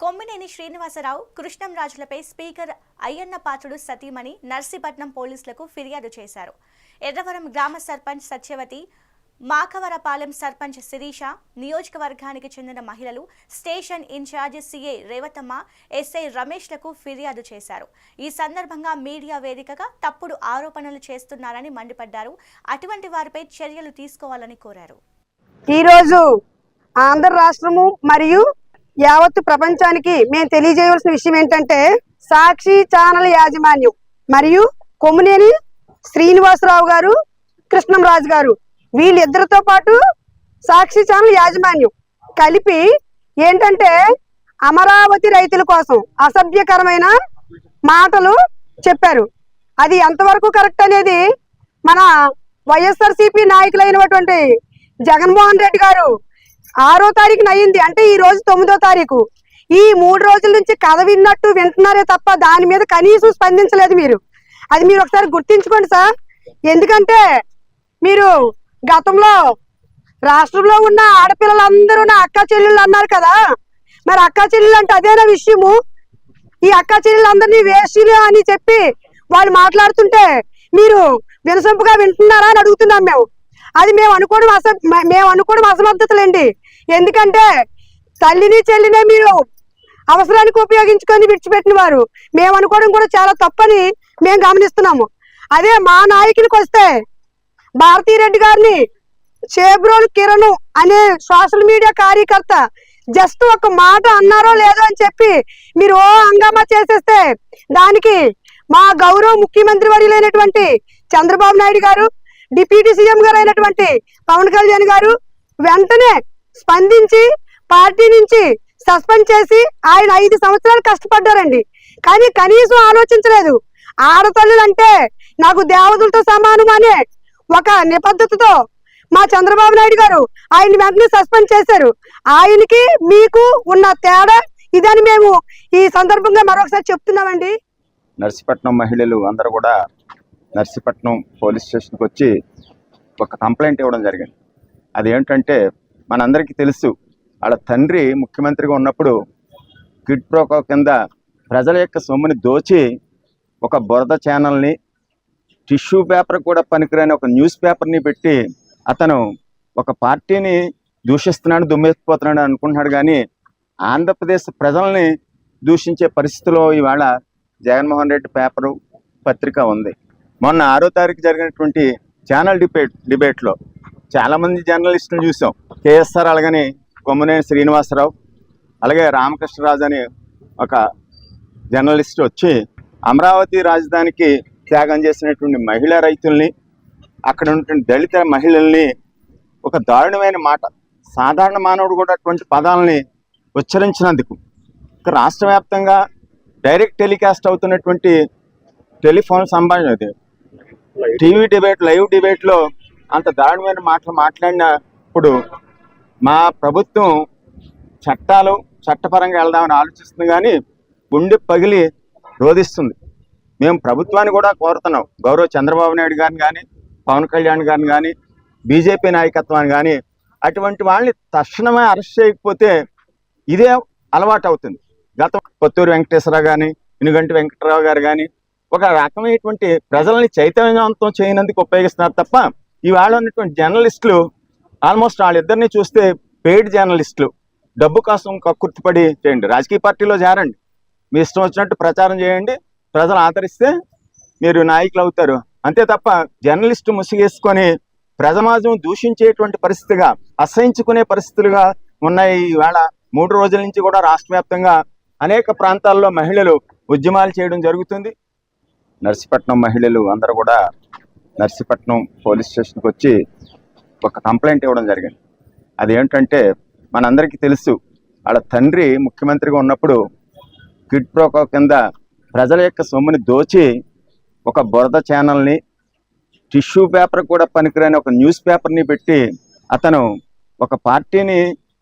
కొమ్మినేని శ్రీనివాసరావు కృష్ణంరాజులపై స్పీకర్ అయ్యన్న పాత్రుడు సతీమణి నర్సీపట్నం పోలీసులకు ఫిర్యాదు చేశారు. ఎర్రవరం గ్రామ సర్పంచ్ సత్యవతి మాకవరపాలెం సర్పంచ్ శిరీష నియోజకవర్గానికి చెందిన మహిళలు station in charge CI Revathamma SI రమేష్లకు ఫిర్యాదు చేశారు. ఈ సందర్భంగా మీడియా వేదికగా తప్పుడు ఆరోపణలు చేస్తున్నారని మండిపడ్డారు. అటువంటి వారిపై చర్యలు తీసుకోవాలని కోరారు. ఈరోజు ఆంధ్ర రాష్ట్రము మరియు యావత్తు ప్రపంచానికి మేము తెలియజేయవలసిన విషయం ఏంటంటే సాక్షి ఛానల్ యాజమాన్యం మరియు కొమ్మునేని శ్రీనివాసరావు గారు కృష్ణంరాజు గారు వీళ్ళిద్దరితో పాటు సాక్షి ఛానల్ యాజమాన్యం కలిపి ఏంటంటే అమరావతి రైతుల కోసం అసభ్యకరమైన మాటలు చెప్పారు. అది ఎంతవరకు కరెక్ట్ అనేది మన వైఎస్ఆర్సీపీ నాయకులైనటువంటి జగన్మోహన్ రెడ్డి గారు ఆరో తారీఖున అయ్యింది. అంటే ఈ రోజు తొమ్మిదో తారీఖు. ఈ మూడు రోజుల నుంచి కథ విన్నట్టు వింటున్నారే తప్ప దాని మీద కనీసం స్పందించలేదు మీరు. అది మీరు ఒకసారి గుర్తించుకోండి సార్. ఎందుకంటే మీరు గతంలో రాష్ట్రంలో ఉన్న ఆడపిల్లలందరూ నా అక్క చెల్లెళ్ళు అన్నారు కదా. మరి అక్క చెల్లెళ్ళు అంటే అదేనా విషయము? ఈ అక్క చెల్లెళ్ళందరినీ వేసిలు అని చెప్పి వాళ్ళు మాట్లాడుతుంటే మీరు వినసొంపుగా వింటున్నారా అని అడుగుతున్నాం మేము. అది మేము అనుకోవడం అస మేము అనుకోవడం అసమర్థతలండి. ఎందుకంటే తల్లిని చెల్లినే మీరు అవసరానికి ఉపయోగించుకొని విడిచిపెట్టిన వారు మేము అనుకోవడం కూడా చాలా తప్పని మేము గమనిస్తున్నాము. అదే మా నాయకునికి వస్తే భారతీరెడ్డి గారిని చేబ్రోలు కిరణ్ అనే సోషల్ మీడియా కార్యకర్త జస్ట్ ఒక మాట అన్నారో లేదో అని చెప్పి మీరు ఓ హంగామా చేసేస్తే దానికి మా గౌరవ ముఖ్యమంత్రి వర్యులైనటువంటి చంద్రబాబు నాయుడు గారు డిప్యూటీ సీఎం గారు అయినటువంటి పవన్ కళ్యాణ్ గారు వెంటనే స్పందించి పార్టీ నుంచి సస్పెండ్ చేసి ఆయన ఐదు సంవత్సరాలు కష్టపడ్డారండి. కానీ కనీసం ఆలోచించలేదు. ఆడతల్లులు అంటే నాకు దేవతలతో సమానం అనే ఒక నిబద్ధతతో మా చంద్రబాబు నాయుడు గారు ఆయన వెంటనే సస్పెండ్ చేశారు. ఆయనకి మీకు ఉన్న తేడా ఇదని మేము ఈ సందర్భంగా మరొకసారి చెప్తున్నామండి. నర్సీపట్నం మహిళలు అందరూ కూడా నర్సీపట్నం పోలీస్ స్టేషన్కి వచ్చి ఒక కంప్లైంట్ ఇవ్వడం జరిగింది. అదేంటంటే మనందరికీ తెలుసు వాళ్ళ తండ్రి ముఖ్యమంత్రిగా ఉన్నప్పుడు కిడ్ ప్రోకో కింద ప్రజల యొక్క సొమ్ముని దోచి ఒక బురద ఛానల్ని టిష్యూ పేపర్ కూడా పనికిరాని ఒక న్యూస్ పేపర్ని పెట్టి అతను ఒక పార్టీని దూషిస్తున్నాడు దుమ్మెత్తిపోతున్నాడు అనుకుంటున్నాడు కానీ ఆంధ్రప్రదేశ్ ప్రజల్ని దూషించే పరిస్థితిలో ఇవాళ జగన్మోహన్ రెడ్డి పేపరు పత్రిక ఉంది. మొన్న ఆరో తారీఖు జరిగినటువంటి ఛానల్ డిబేట్ డిబేట్లో చాలామంది జర్నలిస్టులు చూసాం. కేఎస్ఆర్ అలాగని కొమ్మనేని శ్రీనివాసరావు అలాగే రామకృష్ణరాజు అనే ఒక జర్నలిస్ట్ వచ్చి అమరావతి రాజధానికి త్యాగం చేసినటువంటి మహిళా రైతుల్ని అక్కడ ఉన్నటువంటి దళిత మహిళల్ని ఒక దారుణమైన మాట సాధారణ మానవుడు కూడా అటువంటి పదాలని ఉచ్చరించినందుకు ఇక రాష్ట్ర వ్యాప్తంగా డైరెక్ట్ టెలికాస్ట్ అవుతున్నటువంటి టెలిఫోన్ సంభాషణ అది టీవీ డిబేట్ లైవ్ డిబేట్లో అంత దారుణమైన మాటలు మాట్లాడినప్పుడు మా ప్రభుత్వం చట్టాలు చట్టపరంగా వెళ్దామని ఆలోచిస్తుంది కానీ గుండె పగిలి రోధిస్తుంది. మేము ప్రభుత్వాన్ని కూడా కోరుతున్నాం. గౌరవ చంద్రబాబు నాయుడు గారిని కానీ పవన్ కళ్యాణ్ గారిని కానీ బీజేపీ నాయకత్వాన్ని కానీ అటువంటి వాళ్ళని తక్షణమే అరెస్ట్ చేయకపోతే ఇదే అలవాటు అవుతుంది గత కొత్తూరు వెంకటేశ్వరరావు కానీ ఇనుగంటి వెంకటరావు గారు కానీ ఒక రకమైనటువంటి ప్రజల్ని చైతన్యవంతం చేయనందుకు ఉపయోగిస్తున్నారు తప్ప ఈవేళ ఉన్నటువంటి జర్నలిస్టులు ఆల్మోస్ట్ వాళ్ళిద్దరిని చూస్తే పెయిడ్ జర్నలిస్టులు. డబ్బు కోసం కక్కుర్తిపడి చేయండి. రాజకీయ పార్టీలో చేరండి. మీ ఇష్టం వచ్చినట్టు ప్రచారం చేయండి. ప్రజలు ఆదరిస్తే మీరు నాయకులు అవుతారు. అంతే తప్ప జర్నలిస్టు ముసిగేసుకొని ప్రజమాజం దూషించేటువంటి పరిస్థితిగా అసహించుకునే పరిస్థితులుగా ఉన్నాయి ఈవేళ. మూడు రోజుల నుంచి కూడా రాష్ట్ర వ్యాప్తంగా అనేక ప్రాంతాల్లో మహిళలు ఉద్యమాలు చేయడం జరుగుతుంది. నర్సీపట్నం మహిళలు అందరూ కూడా నర్సీపట్నం పోలీస్ స్టేషన్కి వచ్చి ఒక కంప్లైంట్ ఇవ్వడం జరిగింది. అదేంటంటే మనందరికీ తెలుసు వాళ్ళ తండ్రి ముఖ్యమంత్రిగా ఉన్నప్పుడు కిడ్ ప్రోకో కింద ప్రజల యొక్క సొమ్ముని దోచి ఒక బురద ఛానల్ని టిష్యూ పేపర్ కూడా పనికిరాని ఒక న్యూస్ పేపర్ని పెట్టి అతను ఒక పార్టీని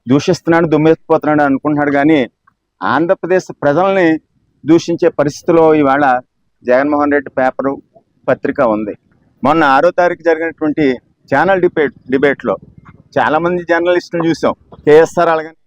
దూషిస్తున్నాడు దుమ్మెత్తిపోతున్నాడు అనుకుంటున్నాడు కానీ ఆంధ్రప్రదేశ్ ప్రజల్ని దూషించే పరిస్థితిలో ఇవాళ జగన్మోహన్ రెడ్డి పేపరు పత్రిక ఉంది. మొన్న ఆరో తారీఖు జరిగినటువంటి ఛానల్ డిబేట్ డిబేట్లో చాలామంది జర్నలిస్టులు చూసాం. కేఎస్ఆర్ అలాగని